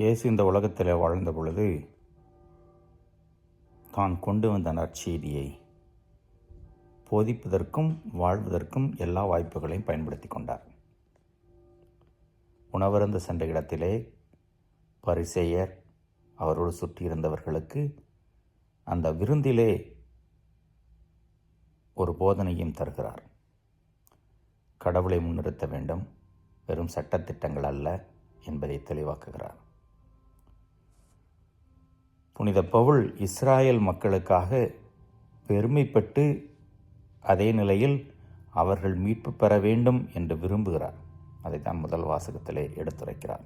இயேசு இந்த உலகத்தில் வாழ்ந்த பொழுது தான் கொண்டு வந்த நற்செய்தியை போதிப்பதற்கும் வாழ்வதற்கும் எல்லா வாய்ப்புகளையும் பயன்படுத்தி கொண்டார். உணவருந்து சென்ற இடத்திலே பரிசேயர் அவரோடு சுற்றியிருந்தவர்களுக்கு அந்த விருந்திலே ஒரு போதனையும் தருகிறார். கடவுளை முன்னிறுத்த வேண்டும் வெறும் சட்டத்திட்டங்கள் அல்ல என்பதை தெளிவாக்குகிறார். புனித பவுல் இஸ்ராயல் மக்களுக்காக பெருமைப்பட்டு அதே நிலையில் அவர்கள் மீட்பு பெற வேண்டும் என்று விரும்புகிறார். அதை தான் முதல் வாசகத்திலே எடுத்துரைக்கிறார்.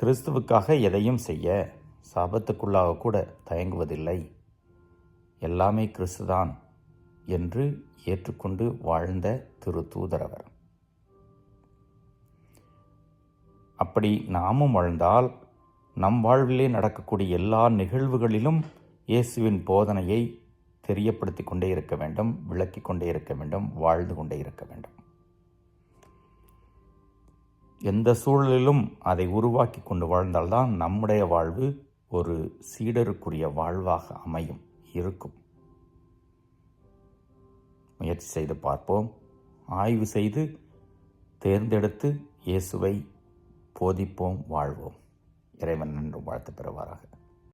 கிறிஸ்துவுக்காக எதையும் செய்ய சாபத்துக்குள்ளாக கூட தயங்குவதில்லை. எல்லாமே கிறிஸ்துதான் என்று ஏற்றுக்கொண்டு வாழ்ந்த திரு தூதரவர் அப்படி நாமும் வாழ்ந்தால் நம் வாழ்விலே நடக்கக்கூடிய எல்லா நிகழ்வுகளிலும் இயேசுவின் போதனையை தெரியப்படுத்தி கொண்டே இருக்க வேண்டும் விளக்கி கொண்டே இருக்க வேண்டும் வாழ்ந்து கொண்டே இருக்க வேண்டும். எந்த சூழலிலும் அதை உருவாக்கி கொண்டு வாழ்ந்தால்தான் நம்முடைய வாழ்வு ஒரு சீடருக்குரிய வாழ்வாக அமையும் இருக்கும். முயற்சி செய்து பார்ப்போம். ஆய்வு செய்து தேர்ந்தெடுத்து இயேசுவை போதிப்போம் வாழ்வோம். இறைவன் நன்றும் வாழ்த்து பெறுவாராக.